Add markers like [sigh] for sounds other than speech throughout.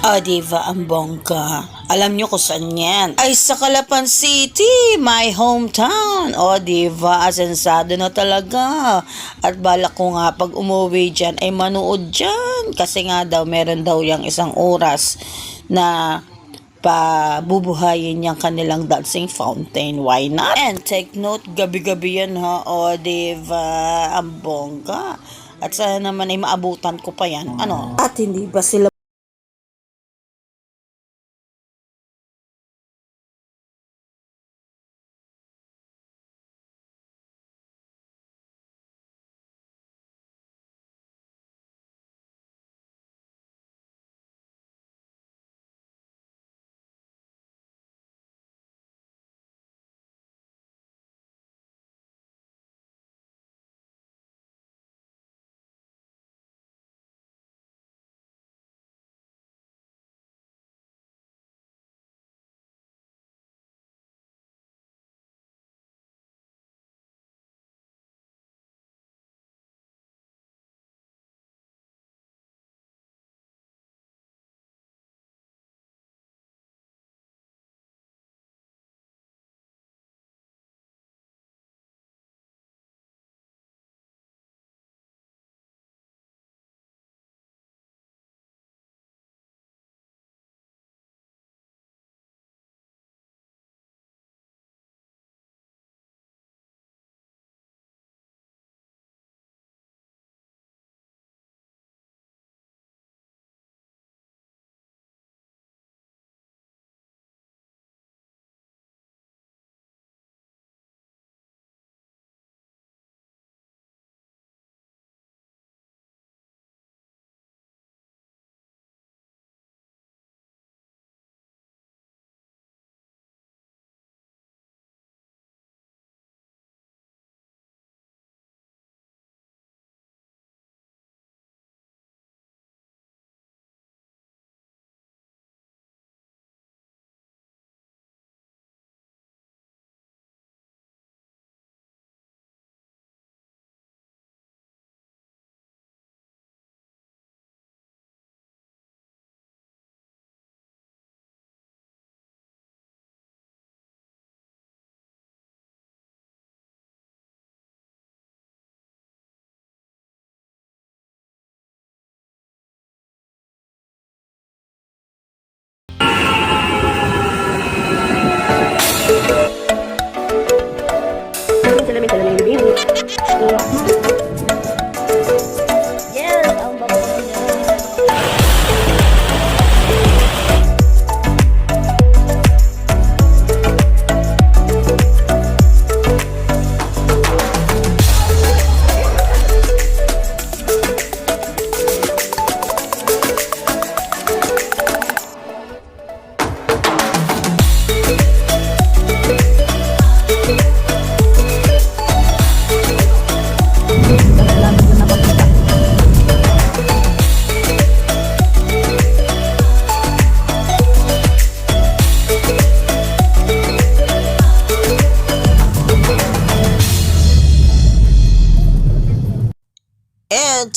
O, diva, ang bongga. Alam nyo kung saan yan? Ay, sa Calapan City, my hometown. O, diva, asensado na talaga. At balak ko nga pag umuwi dyan, ay manood dyan. Kasi nga daw, meron daw yung isang oras na pa bubuhayin yung kanilang dancing fountain. Why not? And take note, gabi-gabi yan ha. O, diva, ang bongga. At sana naman ay maabutan ko pa yan. Ano? At hindi ba sila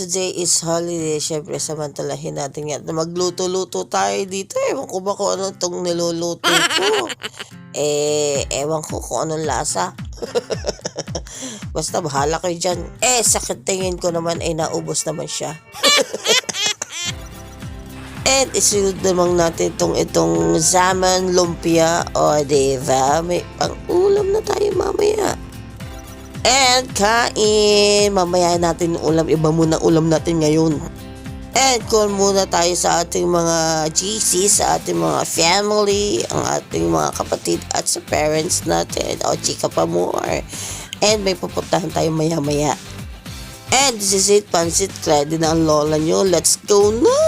today is holiday. Siyempre, samantalahin natin yan. Magluto-luto tayo dito. Ewan ko ba kung ano itong niluluto ko. [laughs] eh, ewan ko kung anong lasa. [laughs] Basta bahala kayo dyan. Eh, sakit tingin ko naman ay naubos naman siya. [laughs] And isunod naman natin itong itong zaman lumpia. O, diba? May pang ulam na tayo mamaya. And kain. Mamaya natin ulam. Iba muna ulam natin ngayon. And call muna tayo sa ating mga GC, sa ating mga family, ang ating mga kapatid at sa parents natin. O chika pa more. And may pupuntahan tayo maya-maya. And this is it, Pansit Ready na ang lola nyo. Let's go na!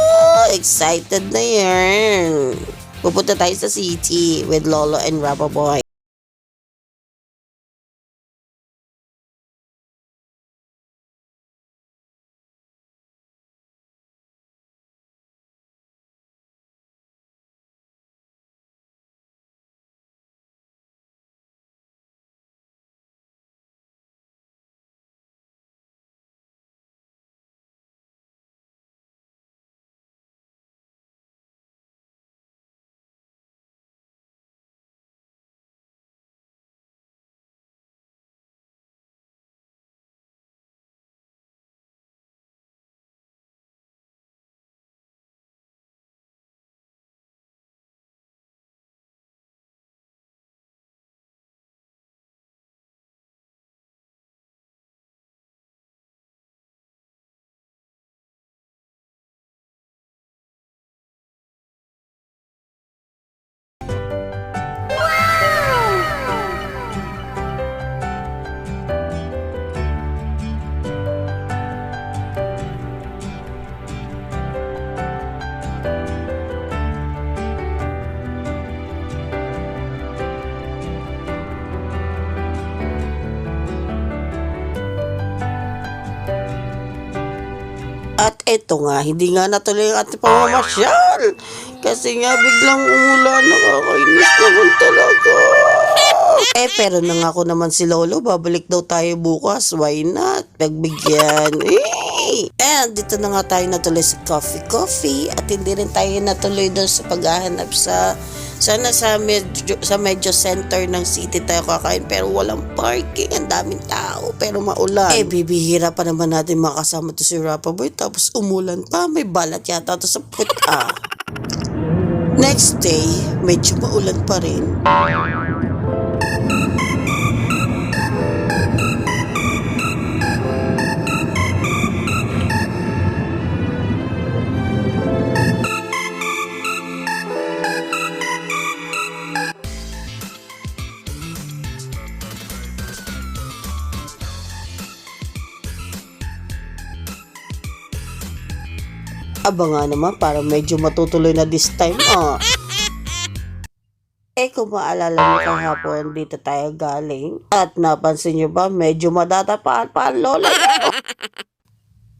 Excited na yan! Pupunta tayo sa city with Lolo and Rapa Boy. Eto nga, hindi nga natuloy ang ating pamamasyal. Kasi nga biglang umulan, nakakainis naman talaga. Eh, pero nangako naman si Lolo, babalik daw tayo bukas. Why not? Pagbigyan. Eh! And dito na nga tayo natuloy sa Coffee Coffee at hindi rin tayo natuloy doon sa paghahanap sa sana sa medyo, sa medyo center ng city tayo kakain pero walang parking. Ang daming tao pero maulan. Eh, bibihira pa naman natin makasama to si Rapa Boy tapos umulan pa. May balat yata to sa puta. [laughs] Next day, medyo maulan pa rin. Aba nga naman, para medyo matutuloy na this time, ah. Eh, kung maalala mo kahapon, dito tayo galing. At napansin nyo ba, medyo madatapaan pa ang lola niyo.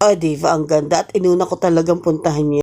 Oh, [laughs] diva, ang ganda at inuna ko talagang puntahan niya.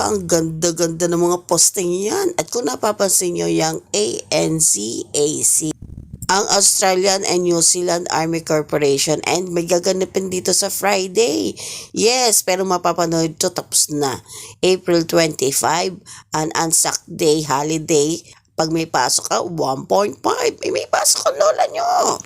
Ang ganda-ganda ng mga posting yan. At kung napapansin nyo yung ANCAC, ang Australian and New Zealand Army Corporation and may gaganapin dito sa Friday. Yes, pero mapapanood to tapos na. April 25, an Anzac Day holiday. Pag may pasok ka, 1.5. May, may pasok ang lola nyo.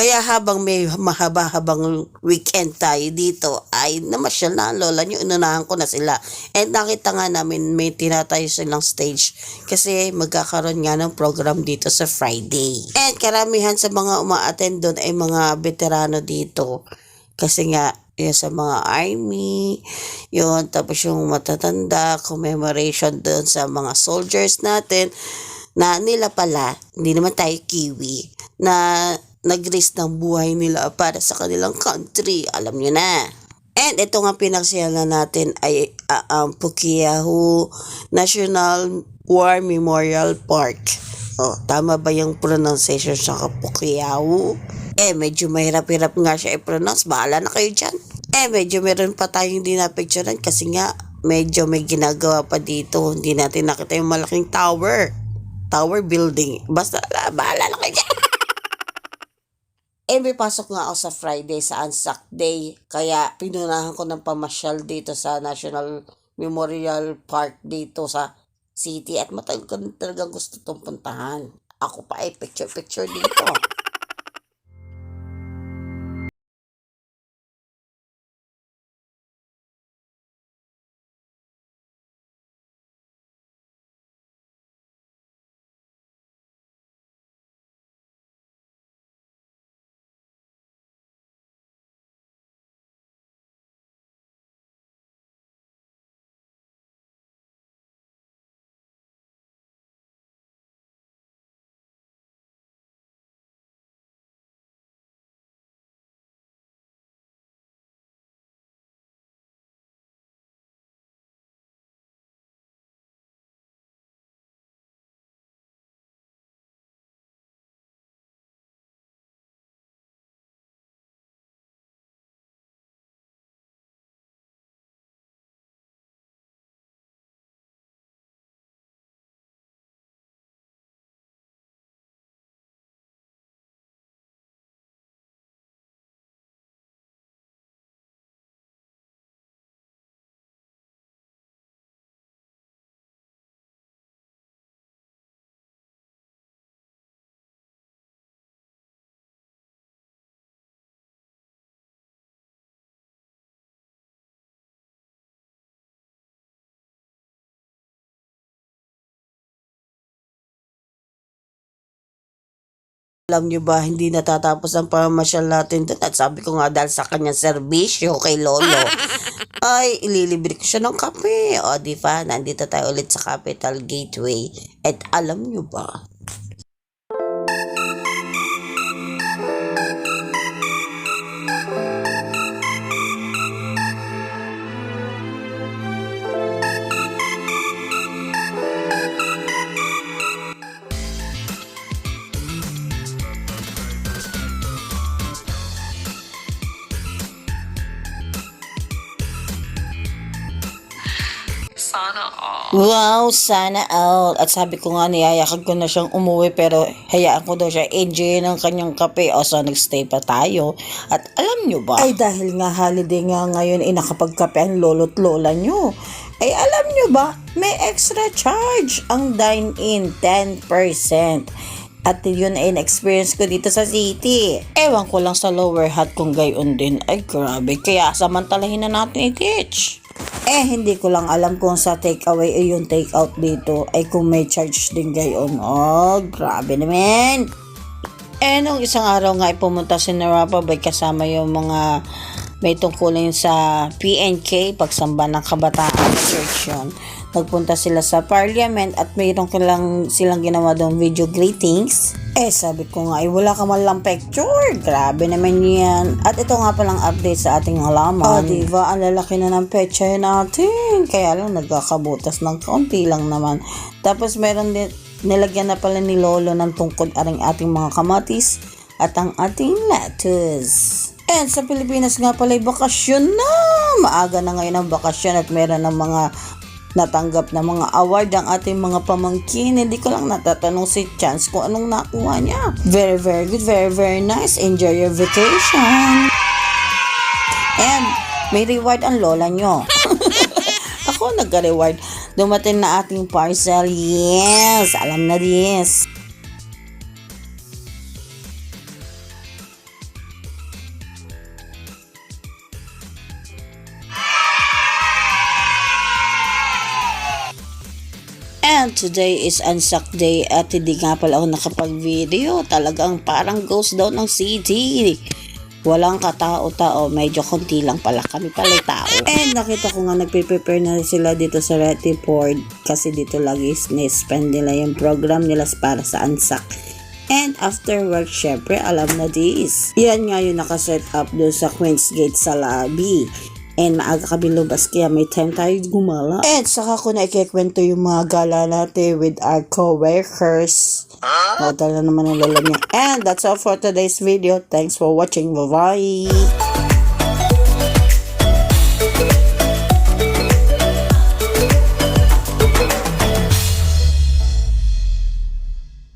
Kaya habang may mahaba-habang weekend tayo dito, ay namasyal na ang lola nyo, inunahan ko na sila. And nakita nga namin may tinatayo silang stage kasi magkakaroon nga ng program dito sa Friday. And karamihan sa mga uma-attend doon ay mga veterano dito. Kasi nga, yun sa mga army, yun, tapos yung matatanda, commemoration doon sa mga soldiers natin, na nila pala, hindi naman tayo kiwi, na nag-risk ng buhay nila para sa kanilang country. Alam nyo na. And ito nga pinagsiyala natin ay uh, ang Pukiahu National War Memorial Park. Oh, tama ba yung pronunciation sa Pukiahu? Eh, medyo mahirap-hirap nga siya i-pronounce. Bahala na kayo dyan. Eh, medyo meron pa tayong hindi kasi nga medyo may ginagawa pa dito. Hindi natin nakita yung malaking tower. Tower building. Basta, ala, bahala na kayo dyan. [laughs] Eh, may pasok nga ako sa Friday sa Anzac Day. Kaya pinunahan ko ng pamasyal dito sa National Memorial Park dito sa city. At matagal ko talagang gusto itong puntahan. Ako pa eh, picture-picture dito. [laughs] Alam nyo ba, hindi natatapos ang pamamasyal natin doon. At sabi ko nga dahil sa kanyang serbisyo kay Lolo, [laughs] ay ililibre ko siya ng kape. O di ba, nandito tayo ulit sa Capital Gateway. At alam nyo ba, Wow, sana all. At sabi ko nga, niyayakag ko na siyang umuwi pero hayaan ko daw siya enjoy ng kanyang kape. O so, nagstay pa tayo. At alam nyo ba? Ay, dahil nga holiday nga ngayon, ay nakapagkape ang lolo't lola nyo. Ay, alam nyo ba? May extra charge ang dine-in, 10%. At yun ay na-experience ko dito sa city. Ewan ko lang sa lower hat kung gayon din. Ay, grabe. Kaya samantalahin na natin i-teach. Eh, hindi ko lang alam kung sa takeaway ay yung takeout dito ay kung may charge din gayon. Oh, grabe naman. Eh, nung isang araw nga ay pumunta si Narapa by kasama yung mga may tungkulin sa PNK, pagsamba ng kabataan sa church yun. Nagpunta sila sa parliament at mayroon lang silang ginawa doon video greetings. Eh, sabi ko nga, ay wala ka man lang picture. Grabe naman yan. At ito nga palang update sa ating halaman. Oh, diba? Ang lalaki na ng pecha natin. Kaya lang, nagkakabutas ng kaunti lang naman. Tapos meron din, nilagyan na pala ni Lolo ng tungkod aring ating mga kamatis at ang ating lettuce. And sa Pilipinas nga pala bakasyon na. Maaga na ngayon ang bakasyon at meron ng mga natanggap na mga award ang ating mga pamangkin. Hindi ko lang natatanong si Chance kung anong nakuha niya. Very, very good. Very, very nice. Enjoy your vacation. And may reward ang lola nyo. [laughs] Ako nagka-reward. Dumating na ating parcel. Yes! Alam na this. And today is Anzac Day at hindi nga pala ako nakapag-video. Talagang parang ghost daw ng city. Walang katao-tao, medyo konti lang pala kami pala tao. And nakita ko nga nagpe-prepare na sila dito sa Retiport kasi dito lagi spend nila yung program nila para sa Anzac. And after work, syempre, alam na this. Yan nga yung nakaset up doon sa Queen's Gate sa lobby. And maaga kami lumabas kaya may time tayo gumala. And saka ko na ikikwento yung mga gala natin with our co-workers. Huh? naman ang lola niya. And that's all for today's video. Thanks for watching. Bye-bye!